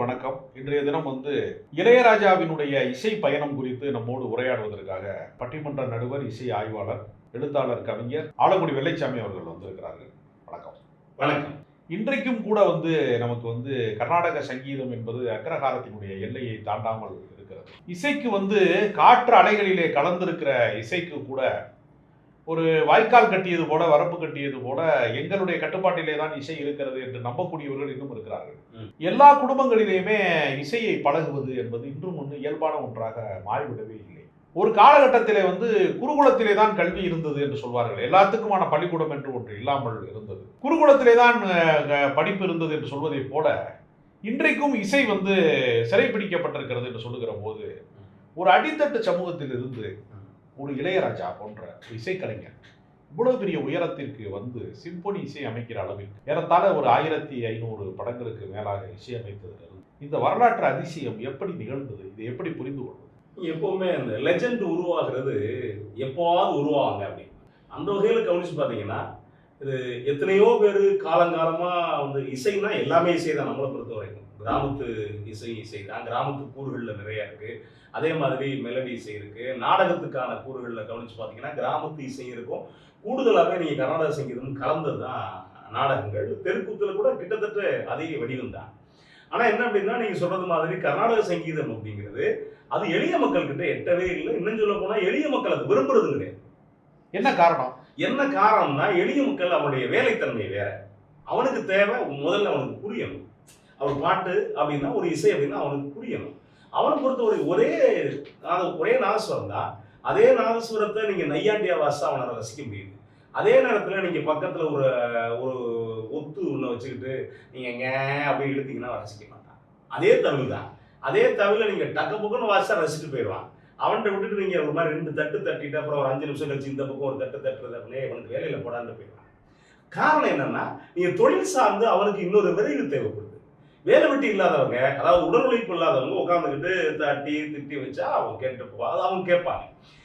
வணக்கம். இன்றைய தினம் வந்து இளையராஜாவினுடைய இசை பயணம் குறித்து நம்மோடு உரையாடுவதற்காக பட்டிமன்ற நடுவர் இசை ஆய்வாளர் எழுத்தாளர் கவிஞர் ஆலங்குடி வெள்ளைச்சாமி அவர்கள் வந்திருக்கிறார்கள். வணக்கம். வணக்கம். இன்றைக்கும் கூட வந்து நமக்கு வந்து கர்நாடக சங்கீதம் என்பது அக்ரஹாரத்தினுடைய எல்லையை தாண்டாமல் இருக்கிறது. இசைக்கு வந்து காற்று அலைகளிலே கலந்திருக்கிற இசைக்கு கூட ஒரு வாய்க்கால் கட்டியது போல வரப்பு கட்டியது போல எங்களுடைய கட்டுப்பாட்டிலே தான் இசை இருக்கிறது என்று நம்பக்கூடியவர்கள் இன்னும் இருக்கிறார்கள். எல்லா குடும்பங்களிலேயுமே இசையை பழகுவது என்பது இன்றும் ஒன்று இயல்பான ஒன்றாக மாறிவிடவே இல்லை. ஒரு காலகட்டத்திலே வந்து குருகுலத்திலே தான் கல்வி இருந்தது என்று சொல்வார்கள். எல்லாத்துக்குமான பள்ளிக்கூடம் என்று ஒன்று இல்லாமல் இருந்தது. குருகுலத்திலே தான் படிப்பு இருந்தது என்று சொல்வதைப் போல இன்றைக்கும் இசை வந்து சிறைப்பிடிக்கப்பட்டிருக்கிறது என்று சொல்லுகிற போது ஒரு அடித்தட்டு சமூகத்தில் இருந்து ஒரு இளையராஜா போன்ற ஒரு இசைக்கலைஞர். இவ்வளவு பெரிய உயரத்திற்கு வந்து சிம்பொனி இசை அமைக்கிற அளவிற்கு ஏறத்தாழ ஒரு ஆயிரத்தி ஐநூறு படங்களுக்கு மேலாக இசையமைத்தது இந்த வரலாற்று அதிசயம் எப்படி நிகழ்ந்தது? இதை எப்படி புரிந்து கொள்வது? எப்பவுமே அந்த லெஜண்ட் உருவாகிறது எப்போவாவது உருவாங்க அப்படின்னு. அந்த வகையில் கவனிச்சு பார்த்தீங்கன்னா இது எத்தனையோ பேர் காலங்காலமாக வந்து இசைன்னா எல்லாமே இசை தான் நம்மளை பொறுத்த வரைக்கும் கிராமத்து இசை இசை தான் கிராமத்து கூறுகளில் நிறையா இருக்கு. அதே மாதிரி மெலடி இசை இருக்கு. நாடகத்துக்கான கூறுகளில் கவனிச்சு பார்த்தீங்கன்னா கிராமத்து இசை இருக்கும். கூடுதலாகவே நீங்கள் கர்நாடக சங்கீதம் கலந்தது தான் நாடகங்கள். தெருக்கூத்தில் கூட கிட்டத்தட்ட அதே வடிவம் தான் ஆனால் என்ன அப்படின்னா நீங்கள் சொல்றது மாதிரி கர்நாடக சங்கீதம் அப்படிங்கிறது அது எளிய மக்கள்கிட்ட எட்டவே இல்லை. இன்னும் சொல்ல போனால் எளிய மக்கள் அது விரும்புறது கிடையாது. என்ன காரணம்? என்ன காரணம்னா எளிய மக்கள் அவனுடைய வேலைத்தன்மை வேற. அவனுக்கு தேவை முதல்ல அவனுக்கு புரியணும். அவர் பாட்டு அப்படின்னா ஒரு இசை அப்படின்னா அவனுக்கு புரியணும். அவனை பொறுத்தவரை ஒரே ஒரே நாதஸ்வரம் தான் அதே நாதஸ்வரத்தை நீங்கள் நையாண்டியா வாசா அவனை ரசிக்க முடியுது. அதே நேரத்தில் நீங்கள் பக்கத்தில் ஒரு ஒரு ஒத்து ஒன்று வச்சுக்கிட்டு நீங்கள் ங்கே அப்படி எடுத்தீங்கன்னா ரசிக்க மாட்டான். அதே தமிழ் தான் அதே தமிழை நீங்கள் டக்க பக்கம்னு வாசா ரசிச்சுட்டு போயிடுவான். அவன்கிட்ட விட்டுட்டு நீங்கள் ஒரு மாதிரி ரெண்டு தட்டு தட்டிட்டு அப்புறம் ஒரு அஞ்சு நிமிஷம் கழிச்சு இந்த பக்கம் ஒரு தட்டு தட்டுறது அப்படியே அவனுக்கு வேலையில் போடான்னு போயிடுவான். காரணம் என்னன்னா நீங்கள் தொழில் சார்ந்து அவனுக்கு இன்னொரு விரைவு தேவைப்படுது. வேலை வெட்டி இல்லாதவங்க அதாவது உடல் உழைப்பு இல்லாதவங்க உட்காந்துக்கிட்டு தட்டி திட்டி வச்சா அவங்க கேட்டு போவா அது அவங்க கேட்பாங்க.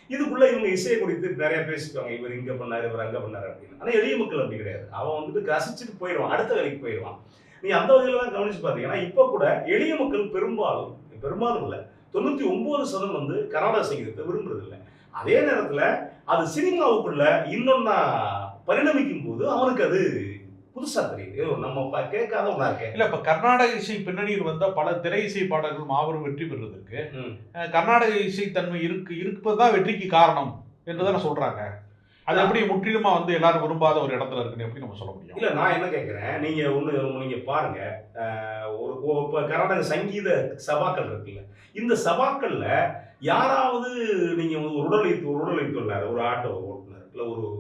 இதுக்குள்ள இவங்க இசையை குறித்து நிறைய பேசிக்குவாங்க. இவர் இங்க பண்ணாரு இவர் அங்க பண்ணாரு அப்படின்னு. ஆனா எளிய மக்கள் அப்படி கிடையாது. அவன் வந்துட்டு ரசிச்சுட்டு போயிடுவான் அடுத்த வேலைக்கு போயிடுவான். நீ அந்த வகையில தான் கவனிச்சு பார்த்தீங்கன்னா இப்போ கூட எளிய மக்கள் பெரும்பாலும் பெரும்பாலும் இல்லை தொண்ணூத்தி ஒன்பது சதம் வந்து கர்நாடக சங்கீதத்தை விரும்புறது இல்லை அதே நேரத்துல அது சினிமாவுக்குள்ள இன்னொன்னா பரிணமிக்கும் போது அவனுக்கு அது புதுசா தெரியுது. நம்ம கேட்காத ஒன்றா இருக்கேன் இல்ல இப்ப கர்நாடக இசை பின்னணியில் வந்த பல திரை இசை பாடல்கள் மாபெரும் வெற்றி பெறுவதற்கு கர்நாடக இசை தன்மை இருக்கு இருப்பதுதான் வெற்றிக்கு காரணம் என்றுதானே சொல்றாங்க. அது எப்படி முற்றிலுமா வந்து எல்லாரும் விரும்பாத ஒரு இடத்துல இருக்குன்னு எப்படி நம்ம சொல்ல முடியும்? இல்ல நான் என்ன கேட்கிறேன் நீங்க ஒண்ணு நீங்க பாருங்க. அஹ், ஒரு இப்ப கர்நாடக சங்கீத சபாக்கள் இருக்குல்ல. இந்த சபாக்கள்ல யாராவது நீங்க ஒரு உடலை ஒரு உடலை தொழிலார் ஒரு ஆட்டோ ஓட்டுநர் இல்ல ஒரு-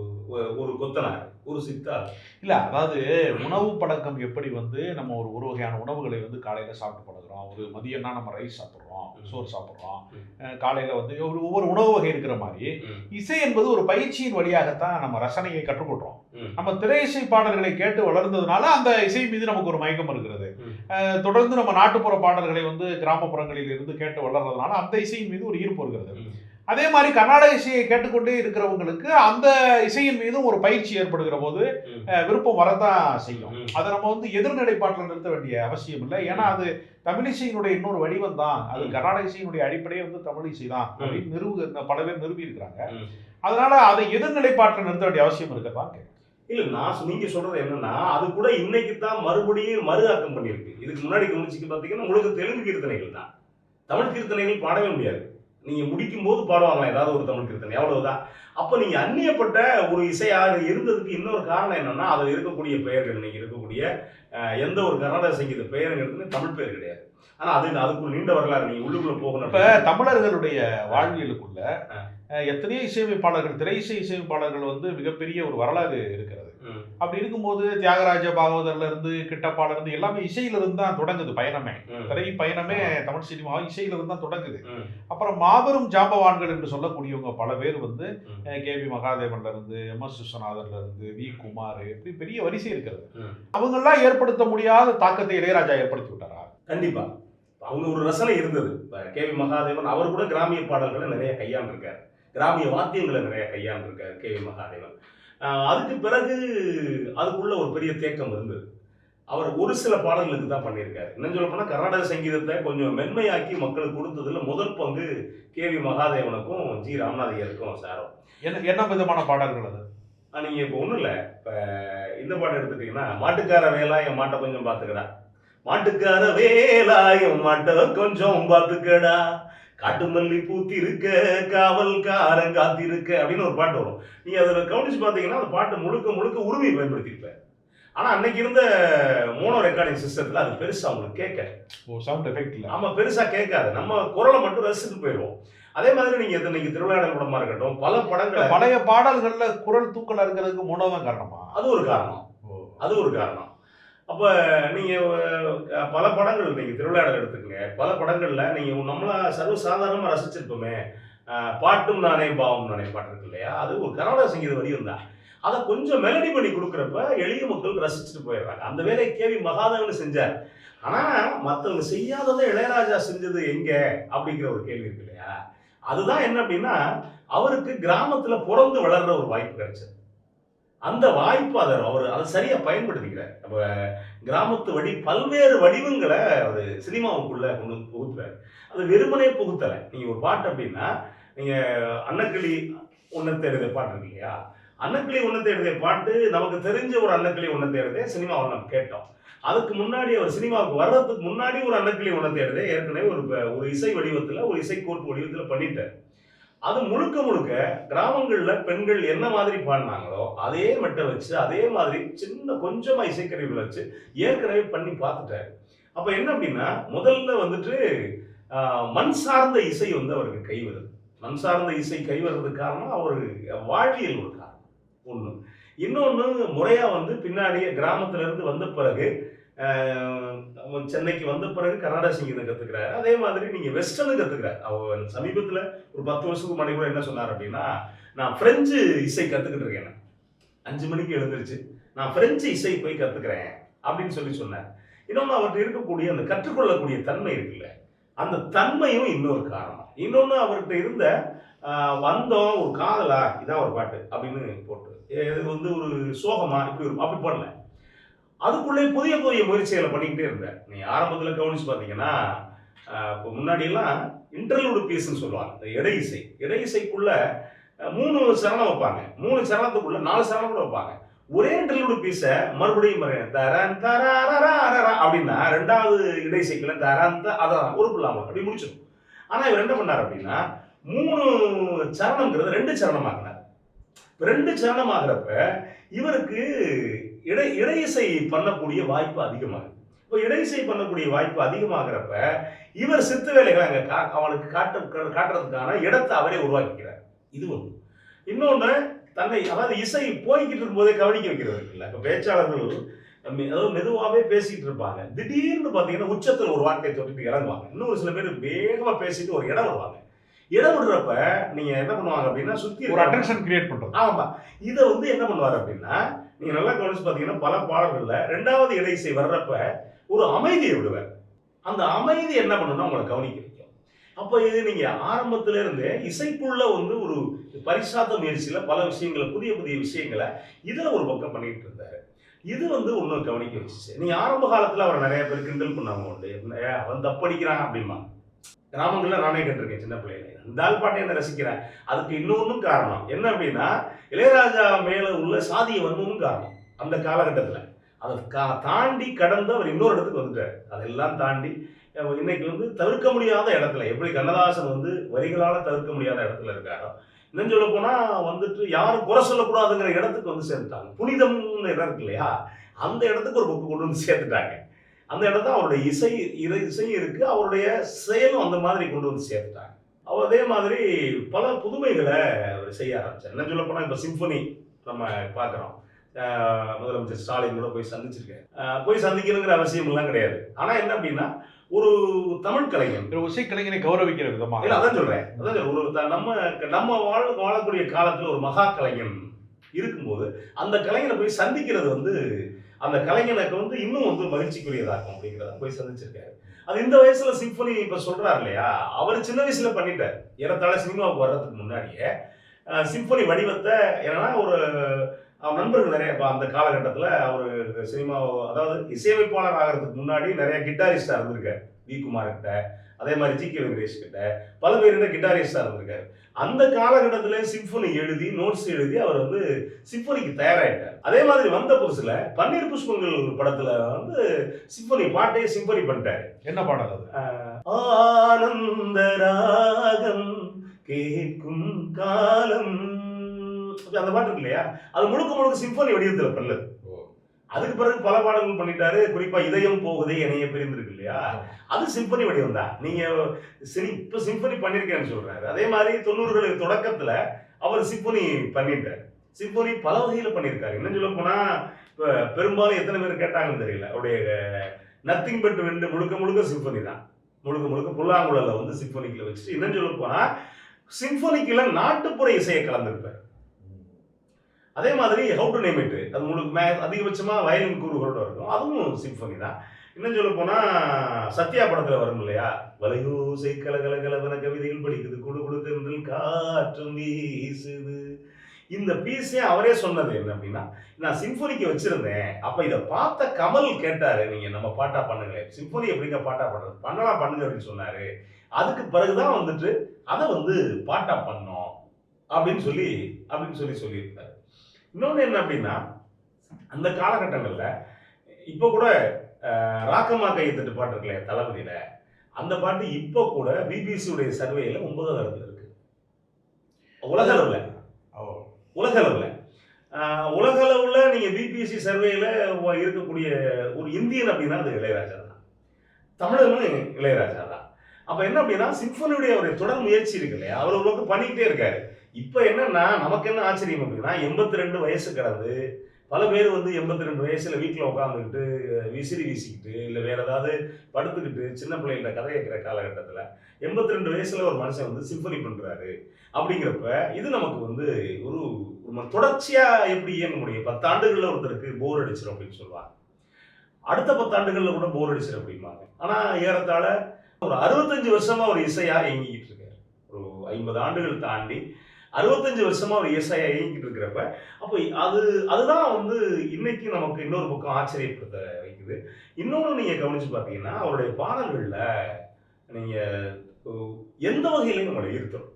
ஒரு கொத்தனார். ஒரு சித்தார் இல்ல அதாவது உணவு பழக்கம் எப்படி வந்து நம்ம ஒரு ஒரு வகையான உணவுகளை வந்து காலையில சாப்பிட்டு பழகுறோம். ஒரு மதியம்னா நம்ம ரைஸ் சாப்பிட்றோம். சோறு சாப்பிட்றோம். காலையில வந்து ஒரு ஒவ்வொரு உணவு வகை இருக்கிற மாதிரி. இசை என்பது ஒரு பயிற்சியின் வழியாகத்தான் நம்ம ரசனையை கற்றுக்கொள்றோம். ம். நம்ம திரை இசை பாடல்களை கேட்டு வளர்ந்ததுனால அந்த இசை மீது நமக்கு ஒரு மயக்கம் இருக்கிறது. தொடர்ந்து நம்ம நாட்டுப்புற பாடல்களை வந்து கிராமப்புறங்களில் இருந்து கேட்டு வளர்றதுனால அந்த இசையின் மீது ஒரு ஈர்ப்பு இருக்கிறது. அதே மாதிரி கர்நாடக இசையை கேட்டுக்கொண்டே இருக்கிறவங்களுக்கு அந்த இசையின் மீதும் ஒரு பயிற்சி ஏற்படுகிற போது விருப்பம் வரத்தான் செய்யும். அதை நம்ம வந்து எதிர்நிலைப்பாட்டில் நிறுத்த வேண்டிய அவசியம் இல்லை. ஏன்னா அது தமிழ் இசையினுடைய இன்னொரு வடிவம் தான். அது. கர்நாடக இசையினுடைய அடிப்படையே வந்து தமிழ் இசை தான் அப்படின்னு நிறுவு பல பேர் நிறுவி இருக்கிறாங்க. அதனால அதை எதிர்நிலைப்பாட்டில் நிறுத்த வேண்டிய அவசியம் இருக்கதான் இல்ல நான் சொ- நீங்க சொல்றது என்னன்னா அது கூட இன்னைக்கு தான் மறுபடியும் மறு ஆக்கம் பண்ணியிருக்கு. இதுக்கு முன்னாடி கவனிச்சுக்க பாத்தீங்கன்னா உங்களுக்கு தெலுங்கு கீர்த்தனைகள் தான். தமிழ் கீர்த்தனைகள் பாடவே முடியாது. நீங்க முடிக்கும் போது பாடுவாங்களா? ஏதாவது ஒரு தமிழ் கீர்த்தனை. அவ்வளவுதான் அப்ப நீங்க அந்நியப்பட்ட ஒரு இசையாக இருந்ததுக்கு இன்னொரு காரணம் என்னன்னா அதுல இருக்கக்கூடிய பெயர்கள். இன்னைக்கு இருக்கக்கூடிய எந்த ஒரு கர்நாடக சங்கீத பெயருங்கிறது தமிழ் பெயர் கிடையாது. ஆனா அது அதுக்குள்ள நீண்ட வரலாறு. நீங்க உள்ளுக்குள்ள போகணும். இப்ப தமிழர்களுடைய வாழ்வியலுக்குள்ள எத்தனையோ இசையமைப்பாளர்கள் திரை இசை இசையமைப்பாளர்கள் வந்து மிகப்பெரிய ஒரு வரலாறு இருக்கிறது. அப்படி இருக்கும்போது தியாகராஜ பாகவதர்ல இருந்து கிட்டப்பால இருந்து எல்லாமே இசையில இருந்து தான் தொடங்குது பயணமே. திரை பயணமே தமிழ் சினிமா இசையில இருந்து தான் தொடங்குது. அப்புறம் மாபெரும் ஜாம்பவான்கள் என்று சொல்லக்கூடியவங்க பல பேர் வந்து. கே. வி. மகாதேவன்ல இருந்து எம். எஸ். விஸ்வநாதன்ல இருந்து வி. குமார் இப்படி பெரிய வரிசை இருக்கிறது. ம். அவங்கெல்லாம் ஏற்படுத்த முடியாத தாக்கத்தை இளையராஜா ஏற்படுத்தி விட்டாரா? கண்டிப்பா. அவங்க ஒரு ரசனை இருந்தது. கே. வி. மகாதேவன் அவர் கூட கிராமிய பாடல்களை நிறைய கையாண்டிருக்காரு. கிராமிய வாத்தியங்களை நிறைய கையாண்டிருக்காரு கே. வி. மகாதேவன். அதுக்கு பிறகு அதுக்குள்ள ஒரு பெரிய தேக்கம் இருந்தது. அவர் ஒரு சில பாடல்களுக்கு தான் பண்ணியிருக்காரு. இன்னும் சொல்ல போனா கர்நாடக சங்கீதத்தை கொஞ்சம் மென்மையாக்கி மக்களுக்கு கொடுத்ததுல முதல் பங்கு கே வி மகாதேவனுக்கும் ஜி ராமநாதையருக்கும் சாரும். என்ன என்ன விதமான பாடல்கள் அது? ஆனா, நீங்க இப்போ ஒண்ணும் இல்ல. இப்ப இந்த பாட்டு எடுத்துட்டீங்கன்னா மாட்டுக்கார வேலா என் மாட்டை கொஞ்சம் பாத்துக்கடா. மாட்டுக்கார வேலா என் மாட்டை கொஞ்சம் பாத்துக்கடா. காட்டு மல்லி பூத்தி இருக்க காவல்காரன் காத்திருக்க அப்படின்னு ஒரு பாட்டு வரும். நீங்க அதில் கவனிச்சு பார்த்தீங்கன்னா அந்த பாட்டு முழுக்க முழுக்க உரிமையை பயன்படுத்தியிருப்ப. ஆனா அன்னைக்கு இருந்த மோனோ ரெக்கார்டிங் சிஸ்டத்துல அது பெருசா அவங்களுக்கு கேட்க சவுண்ட் எஃபெக்ட் இல்ல. ஆமா பெருசா கேட்காது. நம்ம குரலை மட்டும் ரசிச்சுட்டு போயிடுவோம். அதே மாதிரி நீங்க இது இன்னைக்கு திருவிளையாடல் படமா இருக்கட்டும் பல படங்களை பழைய பாடல்கள்ல குரல் தூக்கலா இருக்கிறதுக்கு மோனோதான் காரணமா? அது ஒரு காரணம். ஓ. அது ஒரு காரணம். அப்போ நீங்க பல படங்கள் நீங்க திருவிளையாடல் எடுத்துக்கங்க. பல படங்கள்ல நீங்க நம்மளா சர்வசாதாரணமா ரசிச்சிருப்போமே. பாட்டும் நானே பாவம் நானே பாட்டு இருக்கு இல்லையா? அது ஒரு கர்நாடக சங்கீத வடிவம் தான். அதை கொஞ்சம் மெலடி பண்ணி கொடுக்குறப்ப எளிய மக்கள் ரசிச்சுட்டு போயிடுறாங்க. அந்த வேலையை கேவி மகாதேவன் செஞ்சார். ஆனா மற்றவங்க செய்யாததை இளையராஜா செஞ்சது எங்க? அப்படிங்கிற ஒரு கேள்வி இருக்கு இல்லையா? அதுதான் என்ன அப்படின்னா அவருக்கு கிராமத்துல பிறந்து வளர்ற ஒரு வாய்ப்பு கிடைச்சது. அந்த வாய்ப்பு அதை அவர் அதை சரியாக பயன்படுத்திக்கிறார் நம்ம கிராமத்து வடி பல்வேறு வடிவங்களை அவர் சினிமாவுக்குள்ளே கொண்டு வந்து புகுத்துறாரு. அது வெறுமனே புகுத்தலை. நீங்கள் ஒரு பாட்டு அப்படின்னா நீங்கள் அன்னக்கிளி உன்னத்தை எழுதிய பாட்டு இருக்கு இல்லையா? அன்னக்கிளி உன்னத்தை எழுதிய பாட்டு நமக்கு தெரிஞ்ச ஒரு அன்னக்கிளி உன்னத்தை எழுதிய சினிமாவில் நம்ம கேட்டோம். அதுக்கு முன்னாடி அவர் சினிமாவுக்கு வர்றதுக்கு முன்னாடி ஒரு அன்னக்கிளி உன்னத்தை தேடுதே ஏற்கனவே ஒரு ஒரு இசை வடிவத்தில் ஒரு இசை கோர்ப்பு வடிவத்தில் பண்ணிட்டார். அது முழுக்க முழுக்க கிராமங்களில் பெண்கள் என்ன மாதிரி பாடினாங்களோ அதே மெட்டை வச்சு அதே மாதிரி சின்ன கொஞ்சமாக இசைக்கருவிகள் வச்சு ஏற்கனவே பண்ணி பார்த்துட்டாரு. அப்போ என்ன அப்படின்னா முதல்ல வந்துட்டு மண் சார்ந்த இசை வந்து அவருக்கு கைவருது மண் சார்ந்த இசை கை காரணம் அவர் வாழ்வியல் ஒரு காரணம். ஒன்று இன்னொன்று முறையாக வந்து பின்னாடியே கிராமத்திலேருந்து வந்த பிறகு சென்னைக்கு வந்த பிறகு கர்நாடக சங்கீதம் கத்துக்கிறாரு. அதே மாதிரி நீங்கள் வெஸ்டர்னு கற்றுக்கிறார் அவர் சமீபத்தில் ஒரு பத்து வருஷத்துக்கு முன்னாடி கூட என்ன சொன்னார் அப்படின்னா நான் ஃப்ரெஞ்சு இசை கற்றுக்கிட்டு இருக்கேன். அஞ்சு மணிக்கு எழுந்திருச்சு. நான் ஃப்ரெஞ்சு இசை போய் கற்றுக்கிறேன் அப்படின்னு சொல்லி சொன்னார். இன்னொன்று அவர்கிட்ட இருக்கக்கூடிய அந்த கற்றுக்கொள்ளக்கூடிய தன்மை இருக்குல்ல. அந்த தன்மையும் இன்னொரு காரணம். இன்னொன்று அவர்கிட்ட இருந்த வந்தோம் ஒரு காதலா இதான் ஒரு பாட்டு அப்படின்னு போட்டு. இது வந்து ஒரு சோகமா இப்படி ஒரு அப்படி பண்ணல அதுக்குள்ளே புதிய புதிய முயற்சிகளை பண்ணிக்கிட்டே இருந்தேன் நீ ஆரம்பத்தில் கவனிச்சு பார்த்தீங்கன்னா இப்போ முன்னாடியெல்லாம் இன்டர்லூடு பீஸ்ன்னு சொல்லுவாங்க. இடை இசை. இடை இசைக்குள்ள மூணு சரணம் வைப்பாங்க. மூணு சரணத்துக்குள்ள நாலு சரணம் கூட வைப்பாங்க. ஒரே இன்டர்லூடு பீஸை மறுபடியும் தரன் தரரரரரர அப்படின்னா ரெண்டாவது இடை இசைக்குள்ள தரன் அதான் உறுப்பு இல்லாமல் அப்படி முடிச்சிடும். ஆனால் இவர் என்ன பண்ணார் அப்படின்னா மூணு சரணங்கிறது ரெண்டு சரணமாக்குனார். ரெண்டு சரணம் இவருக்கு இடை இடை இசை பண்ணக்கூடிய வாய்ப்பு அதிகமாகுது. இப்போ இடை இசை பண்ணக்கூடிய வாய்ப்பு அதிகமாகிறப்ப இவர் சித்து வேலைகளை அங்கே கா அவனுக்கு காட்ட காட்டுறதுக்கான இடத்தை அவரே உருவாக்கிக்கிறார். இது ஒன்று இன்னொன்று தன்னை அதாவது இசை போய்கிட்டு இருக்கும்போதே கவனிக்க வைக்கிறது இருக்குல்ல. இப்போ பேச்சாளர்கள் அதாவது மெதுவாகவே பேசிட்டு இருப்பாங்க. திடீர்னு பார்த்தீங்கன்னா உச்சத்தில் ஒரு வார்த்தையை தொட்டுட்டு இறங்குவாங்க. இன்னும் ஒரு சில பேர் வேகமாக பேசிட்டு ஒரு இடம் வருவாங்க இடம் விடுறப்ப நீங்க என்ன பண்ணுவாங்க அப்படின்னா சுத்தி ஒரு அட்டென்ஷன் கிரியேட் பண்றது. ஆமா இதை வந்து என்ன பண்ணுவார் அப்படின்னா நீங்க நல்லா கவனிச்சு பாத்தீங்கன்னா பல பாடல்கள்ல ரெண்டாவது இடை இசை வர்றப்ப ஒரு அமைதியை விடுவார் அந்த அமைதி என்ன பண்ணுன்னா உங்களை கவனிக்க வைக்கும். அப்போ இது நீங்க ஆரம்பத்துல இருந்தே இசைக்குள்ள வந்து ஒரு பரிசாத்த முயற்சியில பல விஷயங்களை புதிய புதிய விஷயங்களை இதுல ஒரு பக்கம் பண்ணிட்டு இருந்தாரு. இது வந்து ஒன்றும் கவனிக்க வச்சுச்சு. நீங்க ஆரம்ப காலத்துல அவர் நிறைய பேர் கிண்டல் பண்ணாங்க உண்டு என்ன, ஏ, அவன் தப்படிக்கிறான் அப்படிமா கிராமங்களில் நானே கேட்டிருக்கேன் சின்ன பிள்ளையில. இந்த ஆள் பாட்டை என்ன ரசிக்கிறேன் அதுக்கு இன்னொன்றும் காரணம். என்ன அப்படின்னா இளையராஜா மேலே உள்ள சாதிய வன்மமும் காரணம். அந்த காலகட்டத்தில். அதை கா- தாண்டி கடந்து அவர் இன்னொரு இடத்துக்கு வந்துட்டார். அதெல்லாம் தாண்டி இன்னைக்கு வந்து தவிர்க்க முடியாத இடத்துல எப்படி கண்ணதாசன் வந்து வரிகளால் தவிர்க்க முடியாத இடத்துல இருக்காரோ இன்னும் சொல்ல போனால் வந்துட்டு யாரும் குறை சொல்லக்கூடாதுங்கிற இடத்துக்கு வந்து சேர்ந்துட்டாங்க. புனிதம்னு இடம் இருக்கு இல்லையா? அந்த இடத்துக்கு ஒரு புக்கு கொண்டு வந்து சேர்த்துட்டாங்க. அந்த இடத்த அவருடைய இசை இறை இசையும் இருக்கு. அவருடைய செயலும் அந்த மாதிரி கொண்டு வந்து சேர்த்துட்டாங்க. அவர் அதே மாதிரி பல புதுமைகளை அவர் செய்ய ஆரம்பிச்சார். என்ன சொல்ல போனா இப்ப சிம்பனி நம்ம பார்க்குறோம். முதலமைச்சர் ஸ்டாலின் கூட போய் சந்திச்சிருக்கேன் போய் சந்திக்கணுங்கிற அவசியம் எல்லாம் கிடையாது. ஆனா என்ன அப்படின்னா ஒரு தமிழ் கலைஞன். ஒரு இசை கலைஞரை கௌரவிக்கிற இல்ல விதமாக அதான் சொல்றேன். அதான். ஒரு நம்ம நம்ம வாழ வாழக்கூடிய காலத்துல ஒரு மகா கலைஞன் இருக்கும்போது அந்த கலைஞனை போய் சந்திக்கிறது வந்து அந்த கலைஞனுக்கு வந்து இன்னும் வந்து மகிழ்ச்சிக்குரியதாகும் அப்படிங்கிறத போய் சந்திச்சிருக்காரு. அது இந்த வயசுல சிம்பனி இப்ப சொல்றாரு இல்லையா? அவர் சின்ன வயசுல பண்ணிட்டார். ஏறத்தாழ சினிமாவுக்கு வர்றதுக்கு முன்னாடியே சிம்பனி வடிவத்தை ஏன்னா ஒரு அவர் நண்பர்கள் நிறைய இப்போ அந்த காலகட்டத்தில் அவர் சினிமா அதாவது இசையமைப்பாளர் ஆகிறதுக்கு முன்னாடி நிறைய கிட்டாரிஸ்டாக இருந்திருக்காரு. வி குமார் கிட்ட அதே மாதிரி ஜி கே வெங்கடேஷ் கிட்ட பல பேர் கிட்டாரிஸ்டாக இருந்திருக்காரு. அந்த காலகட்டத்தில் சிம்பொனி எழுதி நோட்ஸ் எழுதி அவர் வந்து சிம்பொனிக்கு தயாராயிட்டார். அதே மாதிரி வந்த புதுசுல பன்னீர் புஷ்பங்கள் படத்துல வந்து சிம்பொனி பாட்டையே சிம்பொனி பண்ணிட்டாரு. என்ன பாடல் அது? ஆனந்த ராகம் கேட்கும் காலம். அந்த பாட்டு இல்லையா அது முழுக்க முழுக்க சிம்பொனி வடிவத்துல பண்ணது. அதுக்கு பிறகு பல பாடல்கள் பண்ணிட்டாரு. குறிப்பா இதயம் போகுதே என்னைய பிரிந்திருக்கு இல்லையா அது சிம்பனி வடிவம் தான் நீங்க இப்போ இப்ப சிம்பனி பண்ணிருக்கேன்னு சொல்றாரு. அதே மாதிரி தொண்ணூறுகளுக்கு தொடக்கத்துல அவர் சிம்பனி பண்ணிட்டார். சிம்பனி பல வகையில பண்ணியிருக்காரு இன்னும் சொல்ல போனா இப்போ பெரும்பாலும் எத்தனை பேர் கேட்டாங்கன்னு தெரியல. அவருடைய நத்திங் பட் ரெண்டு முழுக்க முழுக்க சிம்பனி தான். முழுக்க முழுக்க புல்லாங்குழல வந்து சிம்பனிக்கில் வச்சுட்டு இன்னும் சொல்ல போனா சிம்பனிக்கில் நாட்டுப்புற இசையை கலந்துருப்பார். அதே மாதிரி ஹவு டு நேம் இட் அது உங்களுக்கு மே அதிகபட்சமாக வயலின் கூறுகளோட இருக்கும். அதுவும் சிம்ஃபனி தான். இன்னும் சொல்ல போனால் சத்யா படத்தில் வரும் இல்லையா? வலையூசை கலகல கலவன கவிதைகள் படிக்குது. குடு குடு காற்று காற்றும் வீசுது. இந்த பீஸே அவரே சொன்னது என்ன அப்படின்னா நான் சிம்பனிக்கு வச்சிருந்தேன். அப்போ இதை பார்த்த கமல் கேட்டாரு நீங்கள் நம்ம பாட்டா பண்ணுங்களேன் சிம்பனி எப்படிங்க பாட்டா பண்ணுறது? பண்ணலாம் பண்ணுங்க அப்படின்னு சொன்னார். அதுக்கு பிறகுதான் வந்துட்டு அதை வந்து பாட்டா பண்ணோம். அப்படின்னு சொல்லி அப்படின்னு சொல்லி சொல்லியிருந்தார் இன்னொன்று என்ன அப்படின்னா அந்த காலகட்டங்களில் இப்போ கூட அஹ், ராக்கம்மா கையத்தட்டு பாட்டு இருக்குல்ல தளபதியில அந்த பாட்டு இப்போ கூட பிபிசி உடைய சர்வேல ஒன்பதாவது இடத்துல இருக்கு. உலக அளவில். உலக அளவில். உலக அளவில் நீங்கள் பிபிசி சர்வேல இருக்கக்கூடிய ஒரு இந்தியன் அப்படின்னா அது இளையராஜா தான். தமிழனும் இளையராஜா தான். அப்போ என்ன அப்படின்னா சிம்பனியுடைய ஒரு தொடர் முயற்சி இருக்கு இல்லையா? அவர் ஒரு பக்கம் பண்ணிக்கிட்டே இருக்காரு. இப்போ என்னன்னா நமக்கு என்ன ஆச்சரியம் அப்படின்னா எண்பத்தி ரெண்டு வயசு கடந்து பல பேர் வந்து எண்பத்தி ரெண்டு வயசுல வீட்டில் உட்காந்துக்கிட்டு விசிறி வீசிக்கிட்டு இல்லை வேற ஏதாவது படுத்துக்கிட்டு சின்ன பிள்ளைகள கதை கேட்குற காலகட்டத்தில் எண்பத்தி ரெண்டு வயசுல ஒரு மனுஷன் வந்து சிம்பனி பண்ணுறாரு அப்படிங்கிறப்ப இது நமக்கு வந்து ஒரு தொடர்ச்சியாக எப்படி இயங்க முடியும்? பத்தாண்டுகளில் ஒருத்தருக்கு போர் அடிச்சிடும் அப்படின்னு சொல்லுவாங்க. அடுத்த பத்தாண்டுகளில் கூட போர் அடிச்சிடும் அப்படிம்பாங்க. ஆனால் ஏறத்தாழ ஒரு அறுபத்தஞ்சு வருஷமா ஒரு இசையாக இயங்கிக்கிட்டு இருக்காரு. ஒரு ஐம்பது ஆண்டுகள் தாண்டி அறுபத்தஞ்சு வருஷமா ஒரு இசையா இயங்கிட்டு இருக்கிறப்ப அப்போ அது அதுதான் வந்து இன்னைக்கு நமக்கு இன்னொரு பக்கம் ஆச்சரியப்படுத்த வைக்குது. இன்னொன்று நீங்க கவனிச்சு பார்த்தீங்கன்னா அவருடைய பாடல்களில் நீங்க எந்த வகையிலையும் நம்மளை ஈர்த்தோம்.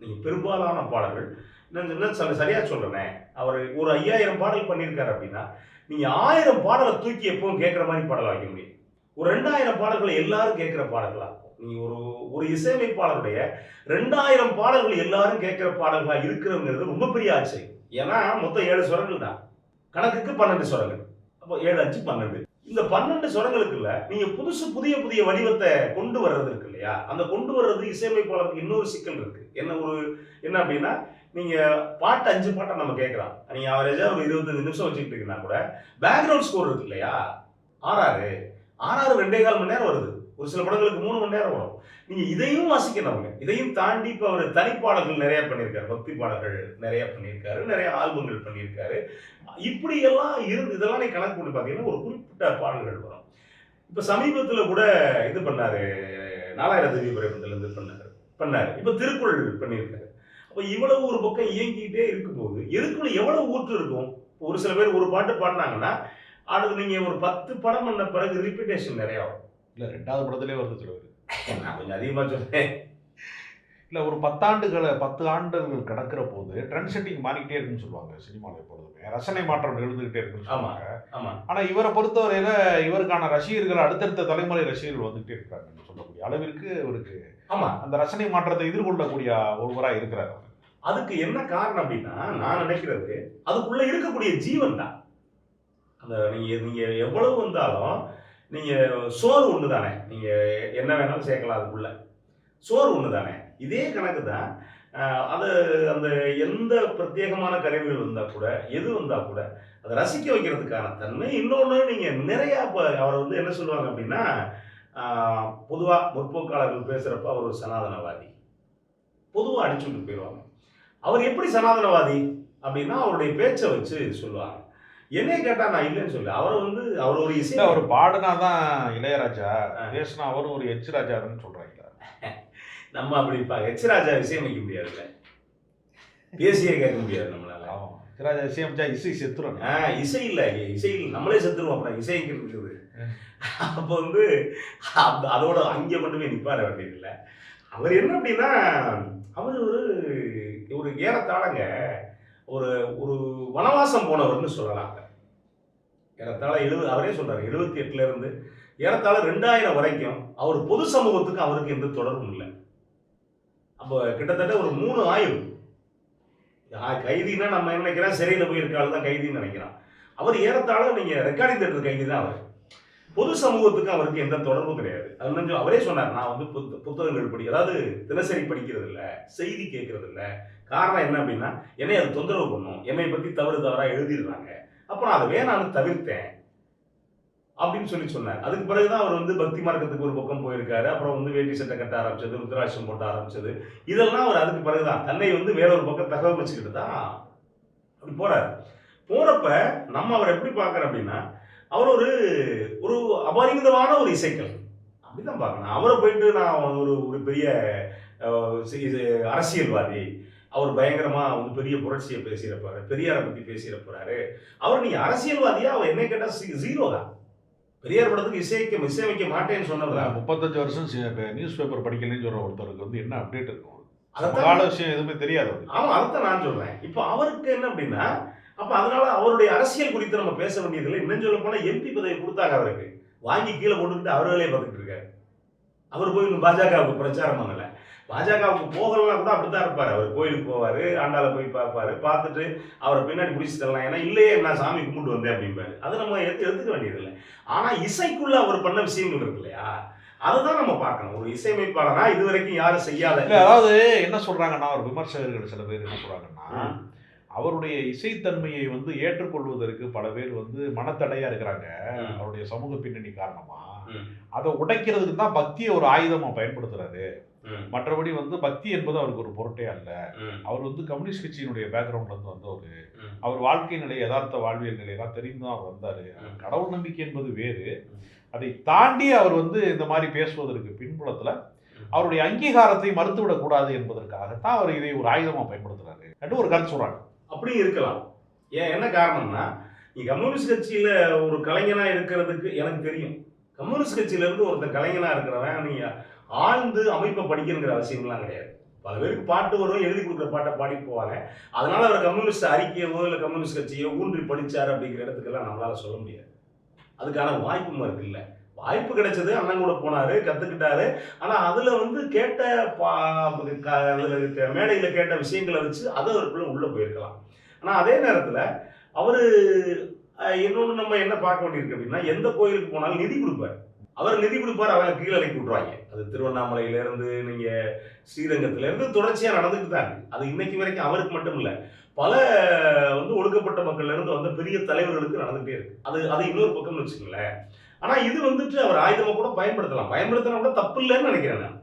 நீங்க பெரும்பாலான பாடல்கள் நான் என்ன சரியா சொல்றேனே அவர் ஒரு ஐயாயிரம் பாடல் பண்ணியிருக்காரு அப்படின்னா நீங்க ஆயிரம் பாடலை தூக்கி எப்பவும் கேட்குற மாதிரி பாடலை வைக்க முடியும். ஒரு ரெண்டாயிரம் பாடல்களை எல்லாரும் கேட்குற பாடல்களா? நீ ஒரு ஒரு இசையமைப்பாளருடைய ரெண்டாயிரம் பாடல்கள் எல்லாரும் கேட்குற பாடல்களாக இருக்கிறவங்கிறது ரொம்ப பெரிய ஆச்சரியம் ஏன்னா மொத்தம் ஏழு சுரங்கள் தான். கணக்குக்கு பன்னெண்டு சுரங்கள். அப்போ ஏழு அஞ்சு பன்னெண்டு. இந்த பன்னெண்டு சுரங்களுக்குள்ள நீங்க புதுசு புதிய புதிய வடிவத்தை கொண்டு வர்றது இருக்கு இல்லையா? அந்த கொண்டு வர்றது இசையமைப்பாளருக்கு இன்னொரு சிக்கல் இருக்கு. என்ன ஒரு என்ன அப்படின்னா நீங்க பாட்டு அஞ்சு பாட்டை நம்ம கேட்கலாம். நீங்க அவரேஜா ஒரு இருபத்தஞ்சு நிமிஷம் வச்சுக்கிட்டு இருக்கீங்கன்னா கூட பேக்ரவுண்ட் ஸ்கோர் இருக்கு இல்லையா? ஆறாறு. ஆறாறு ரெண்டே கால் மணி நேரம் வருது. ஒரு சில படங்களுக்கு மூணு மணி நேரம் வரும். நீங்கள் இதையும் வாசிக்கணுங்க இதையும் தாண்டி இப்போ அவர் தனிப்பாடல்கள் நிறைய பண்ணியிருக்காரு. பக்தி பாடல்கள் நிறைய பண்ணியிருக்காரு. நிறைய ஆல்பங்கள் பண்ணியிருக்காரு. இப்படி எல்லாம் இருந்து இதெல்லாம் நீ கணக்கு பண்ணி பார்த்தீங்கன்னா ஒரு குறிப்பிட்ட பாடல்கள் வரும். இப்போ சமீபத்தில் கூட இது பண்ணார். நாலாயிரம் தேவி பிரபத்துலேருந்து பண்ணார். பண்ணாரு. இப்போ திருக்குறள் பண்ணியிருக்காரு. அப்போ இவ்வளவு ஒரு பக்கம் இயங்கிக்கிட்டே இருக்கும்போது எதுக்குள்ள எவ்வளவு ஊற்று இருக்கும்? ஒரு சில பேர் ஒரு பாட்டு பாடினாங்கன்னா அடுத்து நீங்கள் ஒரு பத்து படம் பண்ண பிறகு ரிப்பீட்டேஷன் நிறைய வரும். இல்ல ரெண்டாவது படத்திலே வருது சிலவர் நான் கொஞ்சம் அதிகமா சொல்றேன். இல்ல ஒரு பத்தாண்டுகளை பத்து ஆண்டுகள் கடக்கிற போது ட்ரெண்ட் செட்டிங் மாறிக்கிட்டே இருக்குன்னு சொல்லுவாங்க சினிமாவில் எப்பொழுதுமே. ரசனை மாற்றம் நிகழ்ந்துகிட்டே இருக்குன்னு. சொல்லுவாங்க. ஆமா. ஆனா இவரை பொறுத்தவரையில இவருக்கான ரசிகர்கள் அடுத்தடுத்த தலைமுறை ரசிகர்கள் வந்துகிட்டே இருக்காங்கன்னு சொல்லக்கூடிய அளவிற்கு இவருக்கு ஆமா. அந்த ரசனை மாற்றத்தை எதிர்கொள்ளக்கூடிய ஒருவரா இருக்கிறார். அதுக்கு என்ன காரணம் அப்படின்னா நான் நினைக்கிறது அதுக்குள்ள இருக்கக்கூடிய ஜீவன் தான். அந்த நீங்க நீங்க எவ்வளவு வந்தாலும் நீங்கள் சோறு ஒன்று தானே நீங்கள் என்ன வேணாலும் சேர்க்கலாம் அதுக்குள்ள. சோறு ஒன்று தானே இதே கணக்கு தான் அது அந்த எந்த பிரத்யேகமான கருவிகள் வந்தால் கூட எது வந்தால் கூட அதை ரசிக்க வைக்கிறதுக்கான தன்மை இன்னொன்று நீங்கள் நிறையா இப்போ அவர் வந்து என்ன சொல்லுவாங்க அப்படின்னா பொதுவாக முற்போக்காளர்கள் பேசுகிறப்ப அவர் ஒரு சனாதனவாதி. பொதுவாக அடிச்சுட்டு போயிடுவாங்க. அவர் எப்படி சனாதனவாதி? அப்படின்னா அவருடைய பேச்சை வச்சு சொல்லுவாங்க. என்னைய கேட்டா நான் இல்லைன்னு சொல்லு. அவரை வந்து அவர் ஒரு இசை அவர் பாடுனாதான் இளையராஜா ஆ. பேசினா அவரும் ஒரு எச் ராஜான்னு சொல்றாங்க நம்ம அப்படி எச் ராஜா இசையமைக்க முடியாதுல்ல. பேசியே கேட்க முடியாது நம்மளால. ஆமா. சிராஜா இசையமைச்சா இசை செத்துரும். ஆ, இசை இல்ல. இசை இல்ல. நம்மளே செத்துருவோம் அப்புறம் இசை எங்க இருக்குது அப்போ வந்து அதோட அங்கே மட்டுமே நிப்பார வேண்டியதில்லை. அவர் என்ன அப்படின்னா அவர் ஒரு ஒரு ஏறத்தாழங்க ஒரு ஒரு வனவாசம் போனவர்னு சொல்லலாம். ஏறத்தாழ எழுபது அவரே சொல்றாரு எழுபத்தி எட்டுல இருந்து ஏறத்தாழ ரெண்டாயிரம் வரைக்கும் அவர் பொது சமூகத்துக்கு அவருக்கு எந்த தொடர்பும் இல்லை. அப்போ கிட்டத்தட்ட ஒரு மூணு ஆயுள் கைதினா கைதின்னா நம்ம என்ன நினைக்கிறோம்? சிறையில் போயிருக்காள் தான் கைதின்னு நினைக்கிறான். அவர் ஏறத்தாழ நீங்க ரெக்கார்டிங் தேட்டர் கைதி தான் அவர். பொது சமூகத்துக்கு அவருக்கு எந்த தொடர்பும் கிடையாது. அது கொஞ்சம் அவரே சொன்னார் நான் வந்து புத்த- புத்தகங்கள் படி அதாவது தினசரி படிக்கிறது இல்லை செய்தி கேட்கறது இல்லை காரணம் என்ன அப்படின்னா என்னை அது தொந்தரவு பண்ணும். என்னை பற்றி தவறு தவறாக எழுதிடுறாங்க. அப்புறம் அதை வேணான்னு தவிர்த்தேன் அப்படின்னு சொல்லி சொன்னார். அதுக்கு பிறகுதான் அவர் வந்து பக்தி மார்க்கத்துக்கு ஒரு பக்கம் போயிருக்காரு. அப்புறம் வந்து வேட்டி சட்டை கட்ட ஆரம்பிச்சது ருத்ராட்சம் போட்ட ஆரம்பிச்சது. இதெல்லாம் அவர் அதுக்கு பிறகுதான். தன்னை வந்து வேற ஒரு பக்கம் தகவல் வச்சுக்கிட்டு தான் அப்படி போறாரு. போறப்ப நம்ம அவர் எப்படி பார்க்குறோம் அப்படின்னா அவர் ஒரு ஒரு அபரிமிதமான ஒரு இசைக்கல். அப்படிதான் பார்க்கணும். அவரை போயிட்டு நான் ஒரு ஒரு பெரிய இது அரசியல்வாதி. அவர் பயங்கரமா வந்து பெரிய புரட்சியை பேசியிருப்பாரு பெரியாரை பத்தி பேசியிருப்பாரு அவர் நீங்க அரசியல்வாதியா? அவர் என்ன கேட்டா ஜீரோ தான். பெரியார் படத்துக்கு இசைக்க இசையமைக்க மாட்டேன்னு சொன்னவர். முப்பத்தஞ்சு வருஷம் நியூஸ் பேப்பர் படிக்கலன்னு சொல்ற ஒருத்தருக்கு வந்து என்ன அப்டேட் இருக்கும்? அதைத்தான் கால விஷயம் எதுவுமே தெரியாது அவருக்கு. ஆமா அதைத்தான் நான் சொல்றேன். இப்போ அவருக்கு என்ன அப்படின்னா அப்ப அதனால அவருடைய அரசியல் குறித்து நம்ம பேச வேண்டியதில்லை. இன்னும் சொல்ல போனா எம்பி பதவி கொடுத்தாங்க அவருக்கு. வாங்கி கீழே போட்டுக்கிட்டு அவர் வேலையை பார்த்துட்டு இருக்காரு. அவர் போய் இன்னும் பாஜகவுக்கு பிரச்சாரம் பண்ணல. பாஜகவுக்கு போகலாம் கூட அப்படித்தான் இருப்பாரு. அவர் கோயிலுக்கு போவாரு ஆண்டாளை போய் பார்ப்பாரு. பார்த்துட்டு அவரை பின்னாடி பிடிச்சி தரலாம். ஏன்னா இல்லையே நான் சாமி கும்பிட்டு வந்தேன் அப்படிம்பாரு. அதை நம்ம எடுத்து எடுத்துக்க வேண்டியதில்லை. ஆனா இசைக்குள்ள அவர் பண்ண விஷயங்கள் இருக்கு இல்லையா? அதுதான் நம்ம பார்க்கணும். ஒரு இசையமைப்பாளனா இது வரைக்கும் யாரும் செய்யாத அதாவது என்ன சொல்றாங்கன்னா ஒரு விமர்சகர்கள் சில பேர் என்ன சொல்றாங்கன்னா. அவருடைய இசைத்தன்மையை வந்து ஏற்றுக்கொள்வதற்கு பல பேர் வந்து மனத்தடையா இருக்கிறாங்க. அவருடைய சமூக பின்னணி காரணமா. அதை உடைக்கிறதுக்கு தான் பக்தியை ஒரு ஆயுதமா பயன்படுத்துறாரு. மற்றபடி வந்து பக்தி என்பது அவருக்கு ஒரு பொருட்டே அல்ல. அவர் வந்து கம்யூனிஸ்ட் கட்சியினுடைய பேக்ரவுண்ட்ல இருந்து வந்தவர். அவர் வாழ்க்கை நிலை யதார்த்த வாழ்வியல் நிலையெல்லாம் தெரிந்து தான் அவர் வந்தாரு. கடவுள் நம்பிக்கை என்பது வேறு. அதை தாண்டி அவர் வந்து இந்த மாதிரி பேசுவதற்கு பின்புலத்துல அவருடைய அங்கீகாரத்தை மறுத்துவிடக் கூடாது என்பதற்காகத்தான் அவர் இதை ஒரு ஆயுதமா பயன்படுத்துறாரு. என்று ஒரு கருத்து சொல்றாங்க. அப்படியும் இருக்கலாம். ஏன் என்ன காரணம்னா நீ கம்யூனிஸ்ட் கட்சியில ஒரு கலைஞனா இருக்கிறதுக்கு எனக்கு தெரியும். கம்யூனிஸ்ட் கட்சியில இருந்து ஒருத்தர் கலைஞனா இருக்கிறவன் நீ ஆழ்ந்து அமைப்பை படிக்கணுங்கிற அவசியம்லாம் கிடையாது. பல பேருக்கு பாட்டு வரும் எழுதி கொடுக்குற பாட்டை பாடி போவாங்க அதனால அவர் கம்யூனிஸ்ட் அறிக்கையவோ இல்லை கம்யூனிஸ்ட் கட்சியோ ஊன்றி படிச்சாரு அப்படிங்கிற இடத்துக்கெல்லாம் நம்மளால சொல்ல முடியாது. அதுக்கான வாய்ப்பும் இருக்கு இல்லை. வாய்ப்பு கிடைச்சது அண்ணன் கூட போனார் கற்றுக்கிட்டாரு ஆனால் அதில் வந்து கேட்ட பா மேடையில் கேட்ட விஷயங்களை வச்சு அது அவருக்குள்ள உள்ளே போயிருக்கலாம். ஆனால் அதே நேரத்தில் அவர் இன்னொன்று நம்ம என்ன பார்க்க வேண்டியிருக்கு அப்படின்னா எந்த கோயிலுக்கு போனாலும் நிதி கொடுப்பார். அவர் நிதி கொடுப்பார் அவங்க கீழே அனுப்பி விட்ருவாங்க அது திருவண்ணாமலையிலேருந்து நீங்கள் ஸ்ரீரங்கத்திலேருந்து தொடர்ச்சியாக இருந்து நடந்துட்டு தான் இருக்குது அது இன்னைக்கு வரைக்கும் அவருக்கு மட்டும் இல்லை பல வந்து ஒடுக்கப்பட்ட மக்கள்லேருந்து வந்த பெரிய தலைவர்களுக்கு நடந்துகிட்டே இருக்குது அது அது இன்னொரு பக்கம்னு வச்சுக்கோங்களேன். ஆனால் இது வந்துட்டு அவர் ஆயுதமாக கூட பயன்படுத்தலாம். பயன்படுத்தினா கூட தப்பு இல்லைன்னு நினைக்கிறேன் நான்.